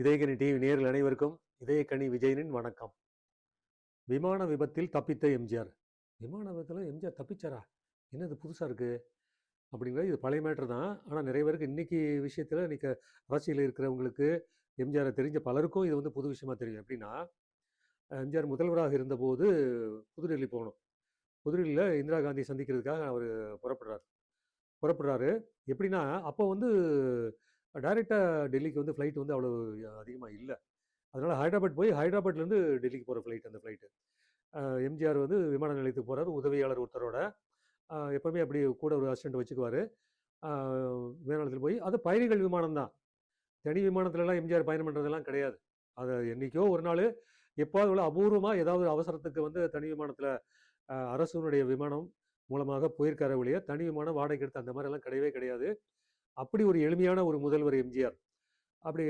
இதயகனி TV நேரில் அனைவருக்கும் இதயக்கனி விஜயனின் வணக்கம். விமான விபத்தில் தப்பித்த எம்ஜிஆர். விமான விபத்தில் எம்ஜிஆர் தப்பிச்சாரா? என்னது புதுசாக இருக்குது அப்படிங்கிறது இது பழைய மேட்ரு தான். ஆனால் நிறைய பேருக்கு இன்னைக்கு விஷயத்தில் இன்றைக்கி அரசியலில் இருக்கிறவங்களுக்கு எம்ஜிஆரை தெரிஞ்ச பலருக்கும் இது வந்து புது விஷயமா தெரியும். எப்படின்னா எம்ஜிஆர் முதல்வராக இருந்தபோது புதுடெல்லி போகணும். புதுடெல்லியில் இந்திரா காந்தியை சந்திக்கிறதுக்காக அவர் புறப்படுறார். புறப்படுறாரு. எப்படின்னா அப்போ வந்து டைரெக்டாக டெல்லிக்கு வந்து ஃப்ளைட் வந்து அவ்வளோ அதிகமாக இல்லை. அதனால் ஹைதராபாத் போய் ஹைதராபாத்லேருந்து டெல்லிக்கு போகிற ஃப்ளைட் அந்த ஃப்ளைட்டு எம்ஜிஆர் வந்து விமான நிலையத்துக்கு போகிறார் உதவியாளர் ஒருத்தரோட. எப்போவுமே அப்படி கூட ஒரு அசிஸ்டண்ட் வச்சுக்குவார். விமானத்தில் போய் அது பயணிகள் விமானம் தான். தனி விமானத்துலலாம் எம்ஜிஆர் பயணம் பண்ணுறதெல்லாம் கிடையாது. அது என்றைக்கோ ஒரு நாள் எப்போது உள்ள அபூர்வமாக ஏதாவது அவசரத்துக்கு வந்து தனி விமானத்தில் அரசுனுடைய விமானம் மூலமாக போயிருக்கார ஒழிய தனி விமானம் வாடகை எடுத்து அந்த மாதிரிலாம் கிடையவே கிடையாது. அப்படி ஒரு எளிமையான ஒரு முதல்வர் எம்ஜிஆர். அப்படி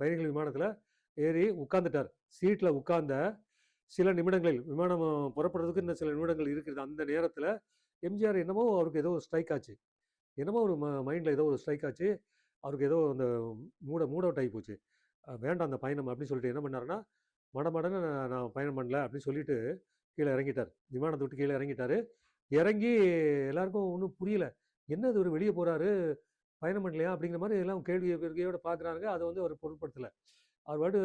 பயணிகள் விமானத்தில் ஏறி உட்கார்ந்துட்டார். சீட்டில் உட்கார்ந்த சில நிமிடங்களில் விமானம் புறப்படுறதுக்கு இன்னும் சில நிமிடங்கள் இருக்கிறது. அந்த நேரத்தில் எம்ஜிஆர் என்னமோ அவருக்கு ஏதோ ஒரு ஸ்ட்ரைக் ஆச்சு. என்னமோ ஒரு ம மைண்டில் ஏதோ ஒரு ஸ்ட்ரைக் ஆச்சு. அவருக்கு ஏதோ அந்த மூட மூட் அவுட் ஆகி போச்சு. வேண்டாம் அந்த பயணம் அப்படின்னு சொல்லிட்டு என்ன பண்ணாருன்னா மடமடன்னு நான் நான் பயணம் பண்ணல அப்படின்னு சொல்லிட்டு கீழே இறங்கிட்டார். விமானத்தை விட்டு கீழே இறங்கிட்டாரு. இறங்கி எல்லாருக்கும் ஒன்றும் புரியலை. என்ன ஒரு வெளியே போறாரு? பயணம் பண்ணலையா? அப்படிங்கிற மாதிரி எல்லாம் கேள்வி கேள்வியோட பார்க்குறாங்க. அதை வந்து அவர் பொருட்படுத்தலை. அவர் பாட்டு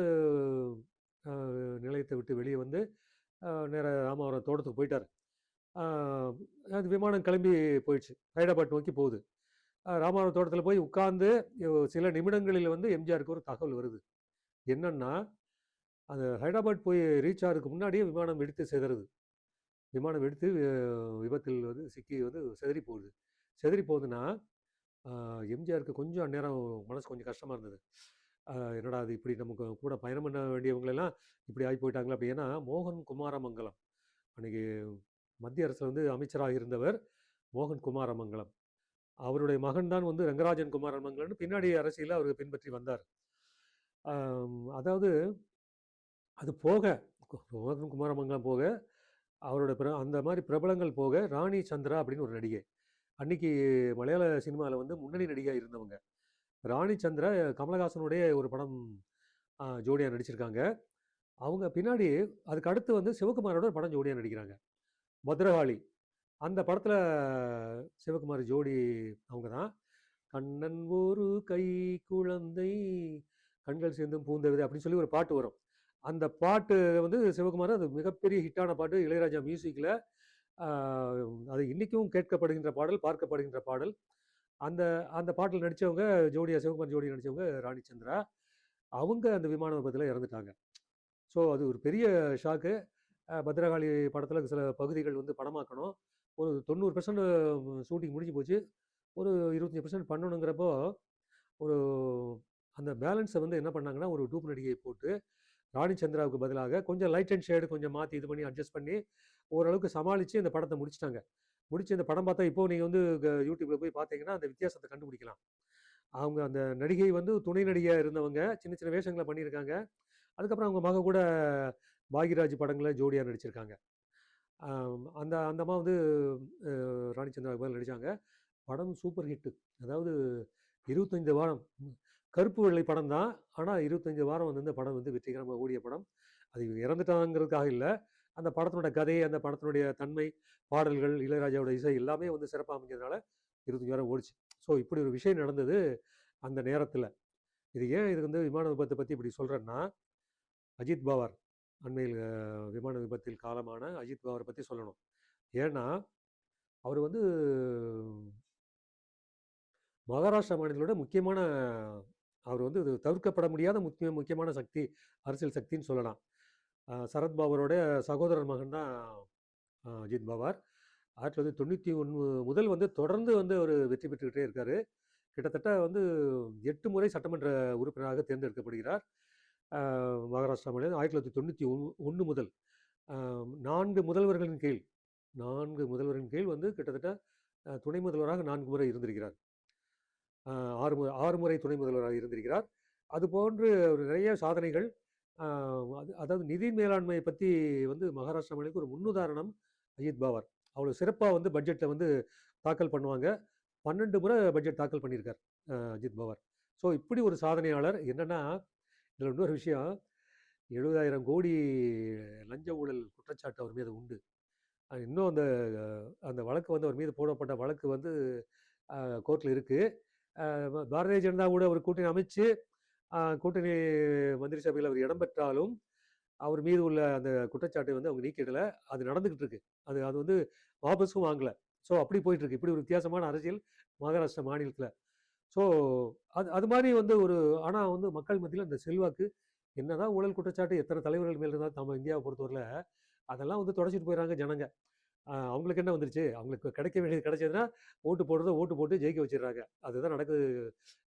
நிலையத்தை விட்டு வெளியே வந்து நேர ராமாவரம் தோட்டத்துக்கு போயிட்டார். அது விமானம் கிளம்பி போயிடுச்சு. ஹைதராபாத் நோக்கி போகுது. ராமாவரம் தோட்டத்தில் போய் உட்கார்ந்து சில நிமிடங்களில் வந்து எம்ஜிஆருக்கு ஒரு தகவல் வருது. என்னன்னா அந்த ஹைதராபாத் போய் ரீச் ஆகிறதுக்கு முன்னாடியே விமானம் வெடித்து சிதறுது. விமானம் வெடித்து விபத்தில் வந்து சிக்கி வந்து சிதறி போகுது. செதறி போகுதுன்னா எம்ஜிஆருக்கு கொஞ்சம் அந்நேரம் மனசு கொஞ்சம் கஷ்டமாக இருந்தது. என்னடா அது இப்படி நமக்கு கூட பயணம் பண்ண வேண்டியவங்களெல்லாம் இப்படி ஆகி போயிட்டாங்களா அப்படி. ஏன்னா மோகன் குமாரமங்கலம் அன்னைக்கு மத்திய அரசில் வந்து அமைச்சராக இருந்தவர் மோகன் குமாரமங்கலம். அவருடைய மகன் தான் வந்து ரங்கராஜன் குமாரமங்கலம்னு பின்னாடி அரசியலில் அவர் பின்பற்றி வந்தார். அதாவது அது போக மோகன் குமாரமங்கலம் போக அவரோட பிர அந்த மாதிரி பிரபலங்கள் போக ராணி சந்திரா அப்படின்னு ஒரு நடிகை. அன்னைக்கு மலையாள சினிமாவில் வந்து முன்னணி நடிகையாக இருந்தவங்க. ராணி சந்திரா கமலஹாசனுடைய ஒரு படம் ஜோடியாக நடிச்சிருக்காங்க. அவங்க பின்னாடி அதுக்கு அடுத்து வந்து சிவகுமாரோட ஒரு படம் ஜோடியாக நடிக்கிறாங்க. பத்ரகாளி. அந்த படத்தில் சிவகுமார் ஜோடி அவங்க தான். கண்ணன் ஒரு கை குழந்தை கண்கள் சேர்ந்தும் பூந்தவிதை அப்படின்னு சொல்லி ஒரு பாட்டு வரும். அந்த பாட்டு வந்து சிவகுமார் அது மிகப்பெரிய ஹிட்டான பாட்டு. இளையராஜா மியூசிக்கில் அது இன்றைக்கும் கேட்கப்படுகின்ற பாடல் பார்க்கப்படுகின்ற பாடல். அந்த அந்த பாட்டில் நடித்தவங்க ஜோடியா சிவகுமார் ஜோடி நடித்தவங்க ராணி சந்திரா அவங்க அந்த விமான விபத்தில் இறந்துட்டாங்க. ஸோ அது ஒரு பெரிய ஷாக்கு பத்ரகாளி படத்தில் சில பகுதிகள் வந்து படமாக்கணும். ஒரு தொண்ணூறு பர்சன்ட் ஷூட்டிங் முடிஞ்சு போச்சு. ஒரு இருபத்தஞ்சி பர்சன்ட் பண்ணணுங்கிறப்போ ஒரு அந்த பேலன்ஸை வந்து என்ன பண்ணாங்கன்னா ஒரு டூப் நடிகையை போட்டு ராணி சந்திராவுக்கு பதிலாக கொஞ்சம் லைட் அண்ட் ஷேடு கொஞ்சம் மாற்றி இது பண்ணி அட்ஜஸ்ட் பண்ணி ஓரளவுக்கு சமாளித்து இந்த படத்தை முடிச்சிட்டாங்க. முடிச்சு இந்த படம் பார்த்தா இப்போ நீங்கள் வந்து யூடியூப்பில் போய் பார்த்தீங்கன்னா அந்த வித்தியாசத்தை கண்டுபிடிக்கலாம். அவங்க அந்த நடிகை வந்து துணை நடிகையாக இருந்தவங்க சின்ன சின்ன வேஷங்களை பண்ணியிருக்காங்க. அதுக்கப்புறம் அவங்க மக கூட பாகிராஜ் படங்களில் ஜோடியாக நடிச்சிருக்காங்க. அந்த அந்த அம்மா வந்து ராணி சந்திராவுக்கு பதில் நடித்தாங்க படம் சூப்பர் ஹிட்டு அதாவது இருபத்தைந்து வாரம். கருப்பு வெள்ளை படம் தான். ஆனால் இருபத்தஞ்சு வாரம் வந்து இந்த படம் வந்து வெற்றிகரமாக ஓடிய படம். அது இறந்துட்டாங்கிறதுக்காக இல்லை. அந்த படத்தினோட கதை அந்த படத்தினுடைய தன்மை பாடல்கள் இளையராஜாவோட இசை எல்லாமே வந்து சிறப்பாக அமைஞ்சதுனால இருபத்தஞ்சு வாரம் ஓடிச்சு. ஸோ இப்படி ஒரு விஷயம் நடந்தது அந்த நேரத்தில். இது ஏன் இது வந்து விமான விபத்தை பற்றி இப்படி சொல்கிறேன்னா அஜித் பவார் அண்மையில் விமான விபத்தில் காலமான அஜித் பவாரை பற்றி சொல்லணும். ஏன்னா அவர் வந்து மகாராஷ்டிரா மாநிலத்தோட முக்கியமான அவர் வந்து இது தவிர்க்கப்பட முடியாத முக்கிய முக்கியமான சக்தி அரசியல் சக்தின்னு சொல்லலாம். அஹ் சரத் சகோதரர் மகன் தான் அஜித் பவார். ஆயிரத்தி தொள்ளாயிரத்தி தொண்ணூற்றி ஒன்று முதல் வந்து தொடர்ந்து வந்து அவர் வெற்றி பெற்றுக்கிட்டே இருக்கார். கிட்டத்தட்ட வந்து எட்டு முறை சட்டமன்ற உறுப்பினராக தேர்ந்தெடுக்கப்படுகிறார். மகாராஷ்டிரா மாநிலம் ஆயிரத்தி தொள்ளாயிரத்தி தொண்ணூற்றி ஒன்று முதல். நான்கு முதல்வர்களின் கீழ் நான்கு முதல்வரின் கீழ் வந்து கிட்டத்தட்ட துணை முதல்வராக நான்கு முறை இருந்திருக்கிறார். ஆறு மு ஆறு முறை துணை முதல்வராக இருந்திருக்கிறார். அது போன்று ஒரு நிறைய சாதனைகள் அது அதாவது நிதி மேலாண்மையை பற்றி வந்து மகாராஷ்டிரா மாநிலத்துக்கு ஒரு முன்னுதாரணம் அஜித் பவார். அவ்வளோ சிறப்பாக வந்து பட்ஜெட்டில் வந்து தாக்கல் பண்ணுவாங்க. பன்னெண்டு முறை பட்ஜெட் தாக்கல் பண்ணியிருக்கார் அஜித் பவார். ஸோ இப்படி ஒரு சாதனையாளர் என்னென்னா இதில் இன்னொரு விஷயம். எழுபதாயிரம் கோடி லஞ்ச ஊழல் குற்றச்சாட்டு அவர் மீது உண்டு. இன்னும் அந்த அந்த வழக்கு வந்து அவர் மீது போடப்பட்ட வழக்கு வந்து கோர்ட்டில் இருக்குது பாரதிய ஜனதா கூட ஒரு கூட்டணி அமைச்சு கூட்டணி மந்திரி சபையில் அவர் இடம் பெற்றாலும் அவர் மீது உள்ள அந்த குற்றச்சாட்டை வந்து அவங்க நீக்கிடலை. அது நடந்துகிட்டு இருக்கு. அது அது வந்து வாபஸும் வாங்கலை. ஸோ அப்படி போயிட்டு இருக்கு. இப்படி ஒரு வித்தியாசமான அரசியல் மகாராஷ்டிரா மாநிலத்தில். ஸோ அது அது மாதிரி வந்து ஒரு ஆனால் வந்து மக்கள் மத்தியில் அந்த செல்வாக்கு என்னதான் ஊழல் குற்றச்சாட்டு எத்தனை தலைவர்கள் மேல் இருந்தால் நம்ம இந்தியாவை பொறுத்தவரையில் அதெல்லாம் வந்து தொடச்சிட்டு போயிடறாங்க ஜனங்க. அவங்களுக்கு என்ன வந்துருச்சு? அவங்களுக்கு கிடைக்க வேண்டியது கிடைச்சதுன்னா ஓட்டு போடுறத ஓட்டு போட்டு ஜெயிக்க வச்சிடுறாங்க. அதுதான் நடக்குது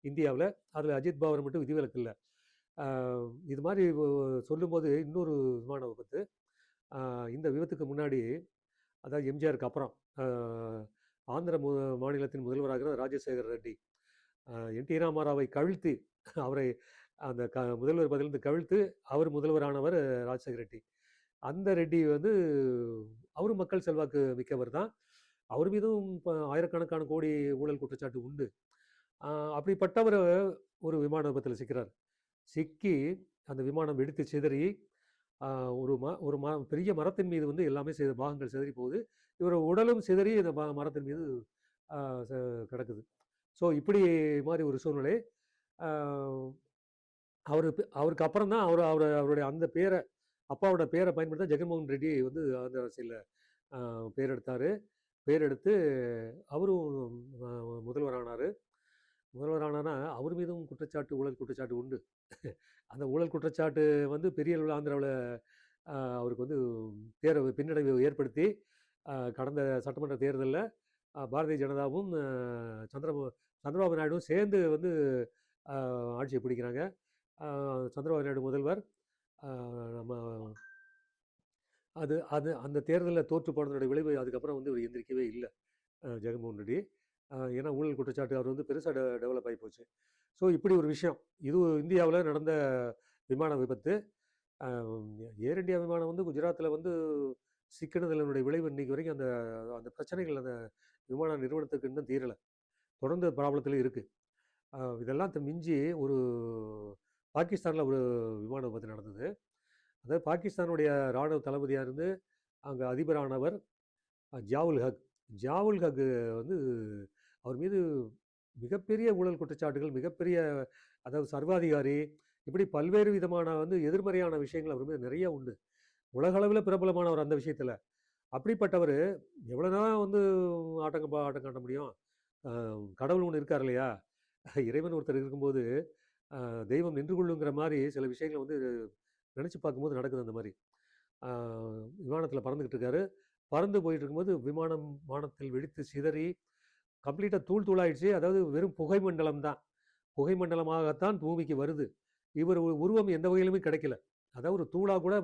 இந்தியாவில். அதில் அஜித் பவர் மட்டும் விதிவிலக்கு இல்லை. இது மாதிரி சொல்லும்போது இன்னொரு விமான விபத்து. இந்த விபத்துக்கு முன்னாடி அதாவது எம்ஜிஆருக்கு அப்புறம் ஆந்திர மு மாநிலத்தின் முதல்வராக ராஜசேகர் ரெட்டி என் டி ராமாராவை கவிழ்த்து அவரை அந்த க முதல்வர் பதிலிருந்து கவிழ்த்து அவர் முதல்வரானவர் ராஜசேகர் ரெட்டி. அந்த ரெட்டி வந்து அவரும் மக்கள் செல்வாக்கு மிக்கவர் தான். அவர் மீதும் இப்போ ஆயிரக்கணக்கான கோடி ஊழல் குற்றச்சாட்டு உண்டு. அப்படிப்பட்டவர் ஒரு விமான விபத்தில் சிக்கிறார். சிக்கி அந்த விமானம் வெடித்து சிதறி ஒரு ம ஒரு ம பெரிய மரத்தின் மீது வந்து எல்லாமே சித பாகங்கள் சிதறி போகுது. இவர் உடலும் சிதறி இந்த ம மரத்தின் மீது ச- கிடக்குது. ஸோ இப்படி மாதிரி ஒரு சூழ்நிலை. அவர் அவருக்கு அப்புறம் தான் அவர் அவர் அவருடைய அந்த பேரை அப்பாவோட பேரை பயன்படுத்த ஜெகன்மோகன் ரெட்டி வந்து ஆந்திர அரசியலில் பேர் எடுத்தார் பேர் எடுத்து அவரும் ஆஹ் முதல்வரானார். முதல்வரானா அவர் மீதும் குற்றச்சாட்டு ஊழல் குற்றச்சாட்டு உண்டு. அந்த ஊழல் குற்றச்சாட்டு வந்து பெரிய அளவில் ஆந்திராவில் அவருக்கு வந்து பேர பின்னடைவு ஏற்படுத்தி கடந்த சட்டமன்ற தேர்தலில் பாரதிய ஜனதாவும் சந்திர சந்திரபா சந்திரபாபு நாயுடும் சேர்ந்து வந்து ஆட்சியை பிடிக்கிறாங்க. சந்திரபாபு நாயுடு முதல்வர். நம்ம அது அது அந்த தேர்தலில் தோற்று போனதோட விளைவு அதுக்கப்புறம் வந்து இவர் எந்திரிக்கவே இல்லை. ஜெகன்மோகன் ரெட்டி. ஏன்னா ஊழல் குற்றச்சாட்டு அவர் வந்து பெருசாக டெ டெவலப் ஆகி போச்சு. ஸோ இப்படி ஒரு விஷயம். இது இந்தியாவில் நடந்த விமான விபத்து. ஏர் இந்தியா விமானம் வந்து குஜராத்தில் வந்து சிக்கினதனுடைய விளைவு இன்னைக்கு வரைக்கும் அந்த அந்த பிரச்சனைகள் அந்த விமான நிறுவனத்துக்கு இன்னும் தீரலை. தொடர்ந்து ப்ராப்ளத்தில் இருக்குது இதெல்லாம் த- மிஞ்சி ஒரு பாகிஸ்தானில் ஒரு விமான விபத்து நடந்தது. அதாவது பாகிஸ்தானுடைய இராணுவ தளபதியாக இருந்து அங்கே அதிபரானவர் ஜாவுல் ஹக். ஜாவுல் ஹக் வந்து அவர் மீது மிகப்பெரிய ஊழல் குற்றச்சாட்டுகள் மிகப்பெரிய அதாவது சர்வாதிகாரி இப்படி பல்வேறு விதமான வந்து எதிர்மறையான விஷயங்கள் அவர் மீது நிறைய உண்டு. உலகளவில் பிரபலமானவர் அந்த விஷயத்தில். அப்படிப்பட்டவர் எவ்வளோ நேரம் வந்து ஆட்டம் ஆட்டம் காட்ட முடியும்? கடவுள் ஒன்று இருக்கார் இல்லையா? இறைவன் ஒருத்தர் இருக்கும்போது தெய்வம் நின்று கொள்ளுங்கிற மாதிரி சில விஷயங்களை வந்து நினச்சி பார்க்கும்போது நடக்குது அந்த மாதிரி விமானத்தில் பறந்துக்கிட்டு இருக்காரு. பறந்து போயிட்டு இருக்கும்போது விமானம் வானத்தில் வெடித்து சிதறி கம்ப்ளீட்டாக தூள் தூளாயிடுச்சு. அதாவது வெறும் புகை மண்டலம் தான். புகை மண்டலமாகத்தான் பூமிக்கு வருது. இவர் உருவம் எந்த வகையிலுமே கிடைக்கல. அதாவது ஒரு தூளாக கூட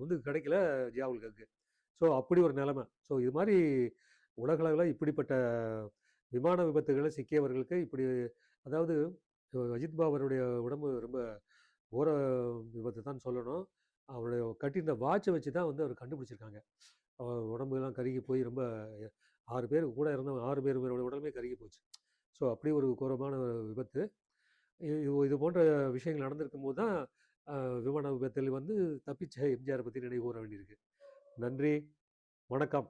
வந்து கிடைக்கல ஜியாவுல்கக்கு ஸோ அப்படி ஒரு நிலைமை. ஸோ இது மாதிரி உலகளவில் இப்படிப்பட்ட விமான விபத்துகளை சிக்கியவர்களுக்கு இப்படி அதாவது அஜித் பாபருடைய உடம்பு ரொம்ப ஓர விபத்து தான் சொல்லணும். அவருடைய கட்டியிருந்த வாட்சை வச்சு தான் வந்து அவர் கண்டுபிடிச்சிருக்காங்க. அவர் உடம்புலாம் கருகி போய் ரொம்ப ஆறு பேர் கூட இருந்தவங்க ஆறு பேர் உடம்பே கருகி போச்சு. ஸோ அப்படி ஒரு கோரமான விபத்து. இது இது போன்ற விஷயங்கள் நடந்திருக்கும் போது தான் விமான விபத்தில் வந்து தப்பிச்ச எம்ஜிஆர் பற்றி நினைவு கூற வேண்டியிருக்கு. நன்றி. வணக்கம்.